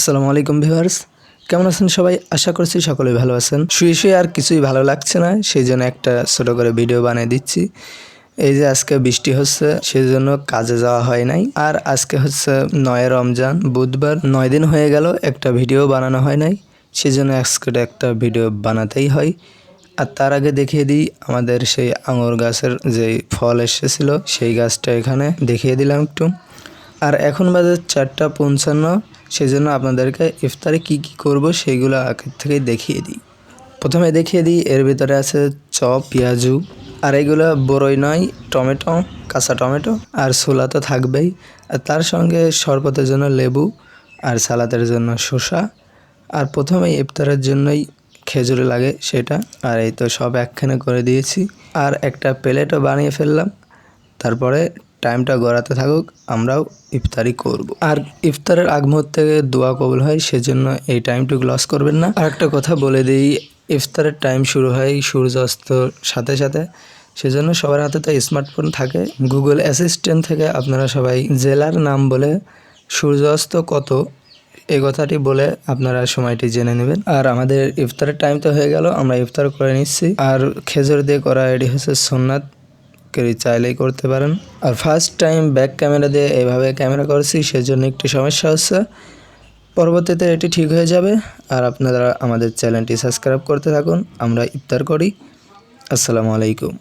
আসসালামু আলাইকুম ভিউয়ার্স। কেমন আছেন সবাই? আশা করছি সকলে ভালো আছেন। শুয়ে শুয়ে আর কিছুই ভালো লাগছে না, সেই জন্য একটা ছোট করে ভিডিও বানিয়ে দিচ্ছি। এই যে আজকে বৃষ্টি হচ্ছে সেই জন্য কাজে যাওয়া হয় নাই। আর আজকে হচ্ছে নয় রমজান, বুধবার। নয় দিন হয়ে গেল, একটা ভিডিও বানানো হয় নাই। সেই জন্য আজকে একটা ভিডিও বানাতেই হয়। আর তার আগে দেখিয়ে দিই, আমাদের সেই আঙুর গাছের যে ফল এসেছিল, সেই গাছটা এখানে দেখিয়ে দিলাম একটু। আর এখন বাজে চারটা পঞ্চান্ন সেই জন্য আপনাদেরকে ইফতারে কি কি করব সেগুলো আগের থেকেই দেখিয়ে দিই। প্রথমে দেখিয়ে দিই, এর ভিতরে আছে চপ, পেঁয়াজু, আর এইগুলো বড়ই নয়, টমেটো, কাঁচা টমেটো, আর ছোলা তো থাকবেই। আর তার সঙ্গে শরবতের জন্য লেবু, আর সালাদের জন্য শসা, আর প্রথমে ইফতারের জন্যই খেজুরি লাগে সেটা, আর এই তো সব একখানে করে দিয়েছি। আর একটা প্লেটও বানিয়ে ফেললাম, তারপরে টাইমটা গড়াতে থাকুক, আমরাও ইফতারি করব। আর ইফতারের আগ মুহূর্তে দোয়া কবুল হয়, সেজন্য এই টাইমটুকু লস করবেন না। আর একটা কথা বলে দিই, ইফতারের টাইম শুরু হয় সূর্যাস্তর সাথে সাথে, সেজন্য সবার হাতে তো স্মার্টফোন থাকে। গুগল অ্যাসিস্ট্যান্ট থেকে আপনারা সবাই জেলার নাম বলে সূর্যাস্ত কত এই কথাটি বলে আপনারা সময়টি জেনে নেবেন। আর আমাদের ইফতারের টাইম তো হয়ে গেল, আমরা ইফতার করে নিচ্ছি। আর খেজুর দিয়ে করা এটি হচ্ছে সোননাথ। কেরি চাইলেই করতে পারেন। আর ফার্স্ট টাইম ব্যাক ক্যামেরা দিয়ে এভাবে ক্যামেরা করছি, সেজন্য একটু সমস্যা হচ্ছে। পরবর্তীতে এটি ঠিক হয়ে যাবে। আর আপনারা আমাদের চ্যানেলটি সাবস্ক্রাইব করতে থাকুন। আমরা ইফতার করি। আসসালামু আলাইকুম।